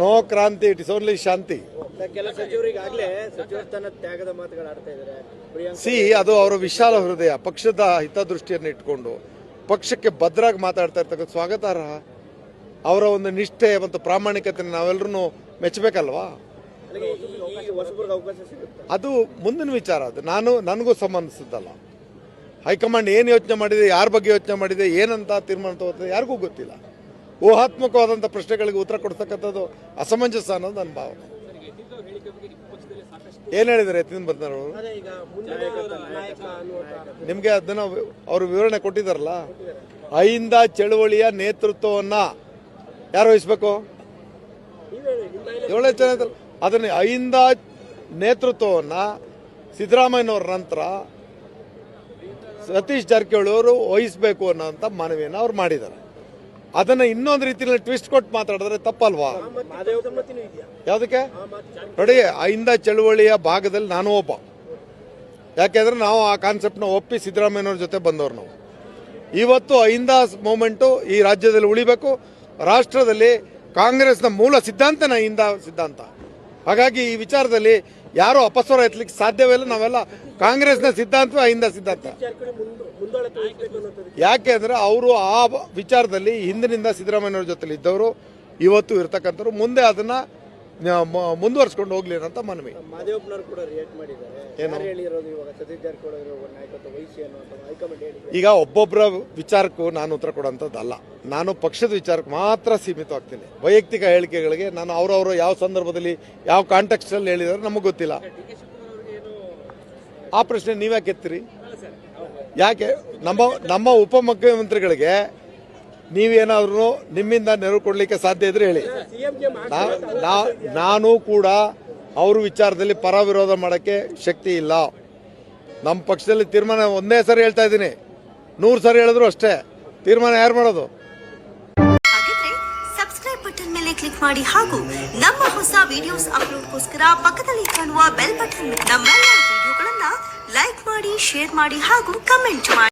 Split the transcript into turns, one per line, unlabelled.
No ಕ್ರಾಂತಿ it is only ಶಾಂತಿ.
ಕೆಲ ಸಚಿವರಿಗಾಗಲೇ ಸಚಿವ ಸ್ಥಾನ ತ್ಯಾಗದ ಇದ್ದಾರೆ.
ಸಿ ಅದು ಅವರ ವಿಶಾಲ ಹೃದಯ ಪಕ್ಷದ ಹಿತದೃಷ್ಟಿಯನ್ನು ಇಟ್ಕೊಂಡು ಪಕ್ಷಕ್ಕೆ ಭದ್ರಾಗಿ ಮಾತಾಡ್ತಾ ಇರ್ತಕ್ಕಂಥ ಸ್ವಾಗತಾರ್ಹ ಅವರ ಒಂದು ನಿಷ್ಠೆ ಮತ್ತು ಪ್ರಾಮಾಣಿಕತೆ ನಾವೆಲ್ಲರೂ ಮೆಚ್ಚಬೇಕಲ್ವಾ? ಅದು ಮುಂದಿನ ವಿಚಾರ ಅದು. ನಾನು ನನಗೂ ಸಂಬಂಧಿಸಿದ್ದಲ್ಲ. ಹೈಕಮಾಂಡ್ ಏನು ಯೋಚನೆ ಮಾಡಿದೆ ಯಾರ ಬಗ್ಗೆ ಯೋಚನೆ ಮಾಡಿದೆ ಏನಂತ ತೀರ್ಮಾನ ತಗೋತದೆ ಯಾರಿಗೂ ಗೊತ್ತಿಲ್ಲ. ಊಹಾತ್ಮಕವಾದಂಥ ಪ್ರಶ್ನೆಗಳಿಗೆ ಉತ್ತರ ಕೊಡ್ತಕ್ಕಂಥದ್ದು ಅಸಮಂಜಸ ಅನ್ನೋದು ನನ್ನ ಭಾವನೆ. ಏನು ಹೇಳಿದ್ದಾರೆ ಎತ್ತಿನ ಬಂದರು
ಅವರು?
ನಿಮಗೆ ಅದನ್ನ ಅವರು ವಿವರಣೆ ಕೊಟ್ಟಿದ್ದಾರಲ್ಲ? ಅಹಿಂದ ಚಳುವಳಿಯ ನೇತೃತ್ವವನ್ನ ಯಾರು ವಹಿಸ್ಬೇಕು? ಏಳನೇ ಜನ ಅದನ್ನ ಅಹಿಂದ ನೇತೃತ್ವವನ್ನ ಸಿದ್ದರಾಮಯ್ಯನವ್ರ ನಂತರ ಸತೀಶ್ ಜಾರಕಿಹೊಳಿ ಅವರು ವಹಿಸಬೇಕು ಅನ್ನೋಂಥ ಮನವಿಯನ್ನು ಅವ್ರು ಮಾಡಿದ್ದಾರೆ. ಅದನ್ನ ಇನ್ನೊಂದು ರೀತಿಯಲ್ಲಿ ಟ್ವಿಸ್ಟ್ ಕೊಟ್ಟು ಮಾತಾಡಿದ್ರೆ ತಪ್ಪಲ್ವಾ? ಯಾವುದಕ್ಕೆ? ನೋಡಿ, ಅಹಿಂದ ಚಳುವಳಿಯ ಭಾಗದಲ್ಲಿ ನಾನು ಒಬ್ಬ. ಯಾಕೆಂದ್ರೆ ನಾವು ಆ ಕಾನ್ಸೆಪ್ಟ್ನ ಒಪ್ಪಿ ಸಿದ್ದರಾಮಯ್ಯನವ್ರ ಜೊತೆ ಬಂದವರು ನಾವು. ಇವತ್ತು ಅಹಿಂದ ಮೂಮೆಂಟು ಈ ರಾಜ್ಯದಲ್ಲಿ ಉಳಿಬೇಕು. ರಾಷ್ಟ್ರದಲ್ಲಿ ಕಾಂಗ್ರೆಸ್ನ ಮೂಲ ಸಿದ್ಧಾಂತನ ಅಹಿಂದ ಸಿದ್ಧಾಂತ. ಹಾಗಾಗಿ ಈ ವಿಚಾರದಲ್ಲಿ ಯಾರು ಅಪಸ್ವರ ಎತ್ತಲಿಕ್ಕೆ ಸಾಧ್ಯವಿಲ್ಲ ನಾವೆಲ್ಲ ಕಾಂಗ್ರೆಸ್ನ ಸಿದ್ಧಾಂತ
ಹಿಂದ ಸಿದ್ಧಾಂತ.
ಯಾಕೆ ಅಂದರೆ ಅವರು ಆ ವಿಚಾರದಲ್ಲಿ ಹಿಂದಿನಿಂದ ಸಿದ್ದರಾಮಯ್ಯವ್ರ ಜೊತೆಲಿ ಇದ್ದವರು, ಇವತ್ತು ಇರ್ತಕ್ಕಂಥವ್ರು. ಮುಂದೆ ಅದನ್ನ ಮುಂದುವರ್ಸ್ಕೊಂಡು ಹೋಗ್ಲಿ ಅಂತ ಮನವಿ.
ಮಾದೇವಪ್ಪನವರು ಕೂಡ ರಿಯಾಕ್ಟ್ ಮಾಡಿದ್ದಾರೆ. ಯಾರು ಹೇಳಿರೋದು ಇವಾಗ? ಸತೀಶ್ ಜಾರಕಿಹೊಳಿ ಅವರು ನಾಯಕತ್ವ ವಹಿಸಿ ಅನ್ನುವಂಥ ಹೈಕಮಾಂಡ್ ಹೇಳಿದೆ
ಈಗ ಒಬ್ಬೊಬ್ಬರ ವಿಚಾರಕ್ಕೂ ನಾನು ಉತ್ತರ ಕೊಡೋಂಥದ್ದಲ್ಲ ನಾನು ಪಕ್ಷದ ವಿಚಾರಕ್ಕೆ ಮಾತ್ರ ಸೀಮಿತವಾಗ್ತೀನಿ ವೈಯಕ್ತಿಕ ಹೇಳಿಕೆಗಳಿಗೆ ನಾನು ಅವರವರು ಯಾವ ಸಂದರ್ಭದಲ್ಲಿ ಯಾವ ಕಾಂಟೆಕ್ಸ್ಟಲ್ಲಿ ಹೇಳಿದಾರೆ ನಮಗೆ ಗೊತ್ತಿಲ್ಲ. ಆ ಪ್ರಶ್ನೆ ನೀವ್ಯಾಕೆ ಎತ್ತೀರಿ? ಯಾಕೆ? ನಮ್ಮ ನಮ್ಮ ಉಪಮುಖ್ಯಮಂತ್ರಿಗಳಿಗೆ ನೀವೇನಾದ್ರೂ ನಿಮ್ಮಿಂದ ನೆರವು ಕೊಡಲಿಕ್ಕೆ ಸಾಧ್ಯ ಇದ್ರೆ ಹೇಳಿ. ನಾನು ಕೂಡ ಅವ್ರ ವಿಚಾರದಲ್ಲಿ ಪರ ವಿರೋಧ ಮಾಡೋಕ್ಕೆ ಶಕ್ತಿ ಇಲ್ಲ. ನಮ್ಮ ಪಕ್ಷದಲ್ಲಿ ತೀರ್ಮಾನ ಒಂದೇ ಸರಿ ಹೇಳ್ತಾ ಇದ್ದೀನಿ. ನೂರು ಸರಿ ಹೇಳಿದ್ರು ಅಷ್ಟೇ. ತೀರ್ಮಾನ ಯಾರು ಮಾಡೋದು?
ಸಬ್ಸ್ಕ್ರೈಬ್ ಬಟನ್ ಮೇಲೆ ಕ್ಲಿಕ್ ಮಾಡಿ ಹಾಗೂ ನಮ್ಮ ಹೊಸ ವಿಡಿಯೋಸ್ ಅಪ್ಲೋಡ್ಗೋಸ್ಕರ ಪಕ್ಕದಲ್ಲಿ ಕಾಣುವ ಬೆಲ್ ಬಟನ್ ನಮ್ಮೆಲ್ಲ ವಿಡಿಯೋಗಳನ್ನ ಲೈಕ್ ಮಾಡಿ ಶೇರ್ ಮಾಡಿ ಹಾಗೂ ಕಮೆಂಟ್ ಮಾಡಿ.